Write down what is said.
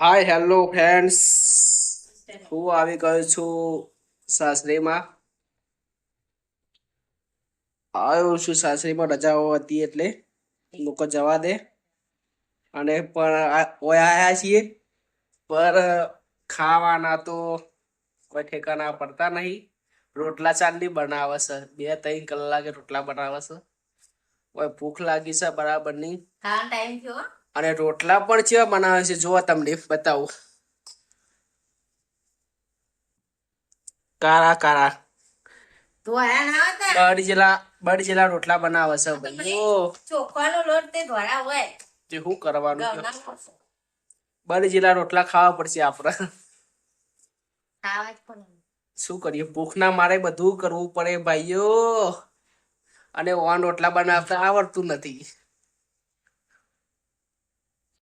Hi hello friends હું આવી ગયો છું સાસરીમાં. આવ્યો છું સાસરીમાં રજાઓ હતી એટલે લોકો જવા દે. અને પણ ઓય આયા છીએ, પર ખાવાના તો કોઈ ઠેકાના પડતા નહીં. રોટલા ચાંદી બનાવે છે. બે ત્રણ કલાકે રોટલા બનાવે છે. ઓય ભૂખ લાગી છે બરાબરની નહીં. ટાઈમ થયો. અને રોટલા પણ કેવા બનાવે છે? જોવા તમને બતાવું. કારા કારા. ધોળા ના હતા જેલા બળી જેલા રોટલા બનાવે છે ભાઈઓ. ચોખાનો લોટ તે ધોળા હોય. તે શું કરવાનું કયો? ઘઉંના જેલા રોટલા ખાવા પડશે આપણે શું કરીએ? ભૂખના મારે બધું કરવું પડે ભાઈઓ. અને ઓન રોટલા બનાવતા આવડતું નથી.